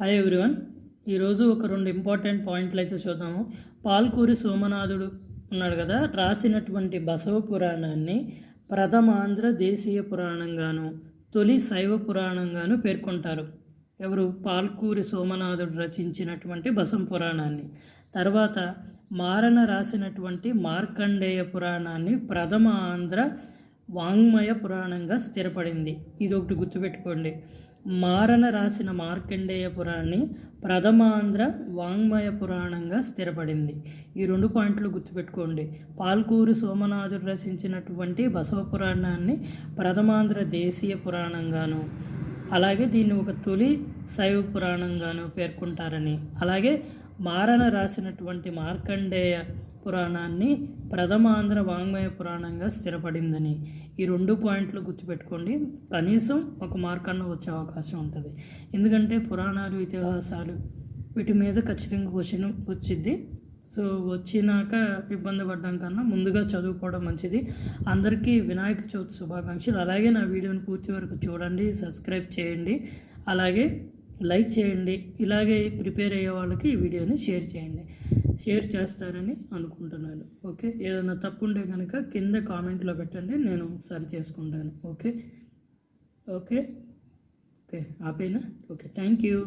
Hi everyone ఈరోజు ఒక రెండు ఇంపార్టెంట్ పాయింట్లు అయితే చూద్దాము. పాల్కూరి సోమనాథుడు ఉన్నాడు కదా. రాసినటువంటి బసవ పురాణాన్ని ప్రథమ ఆంధ్ర దేశీయ పురాణంగాను తొలి శైవ పురాణంగాను పేర్కొంటారు. ఎవరు? పాల్కూరి సోమనాథుడు రచించినటువంటి బసం పురాణాన్ని. తర్వాత మారణ రాసినటువంటి మార్కండేయ పురాణాన్ని ప్రథమ ఆంధ్ర వాంగ్మయ పురాణంగా స్థిరపడింది. ఇది ఒకటి గుర్తుపెట్టుకోండి. మారణ రాసిన మార్కండేయ పురాణాన్ని ప్రథమాంధ్ర వాంగ్మయ పురాణంగా స్థిరపడింది. ఈ రెండు పాయింట్లు గుర్తుపెట్టుకోండి. పాల్కూరు సోమనాథుడు రచించినటువంటి బసవ పురాణాన్ని ప్రథమాంధ్ర దేశీయ పురాణంగాను అలాగే దీన్ని ఒక తొలి శైవ పురాణంగాను పేర్కొంటారని అలాగే మారణ రాసినటువంటి మార్కండేయ పురాణాన్ని ప్రథమాంధ్ర వాంగ్మయ పురాణంగా స్థిరపడిందని. ఈ రెండు పాయింట్లు గుర్తుపెట్టుకోండి. కనీసం ఒక మార్కన్న వచ్చే అవకాశం ఉంటుంది. ఎందుకంటే పురాణాలు ఇతిహాసాలు వీటి మీద ఖచ్చితంగా క్వశ్చన్ వచ్చింది సో వచ్చినాక ఇబ్బంది పడ్డం కన్నా ముందుగా చదువుకోవడం మంచిది. అందరికీ వినాయక చవితి శుభాకాంక్షలు. అలాగే నా వీడియోని పూర్తి వరకు చూడండి సబ్స్క్రైబ్ చేయండి. అలాగే లైక్ చేయండి. ఇలాగే ప్రిపేర్ అయ్యే వాళ్ళకి ఈ వీడియోని షేర్ చేయండి. షేర్ చేస్తారని అనుకుంటున్నాను. ఓకే? ఏదైనా తప్పు ఉంటే కనుక కింద కామెంట్లో పెట్టండి. నేను సరి చేసుకుంటాను. ఓకే? ఓకే? ఓకే. ఆపేనా? ఓకే. Thank you.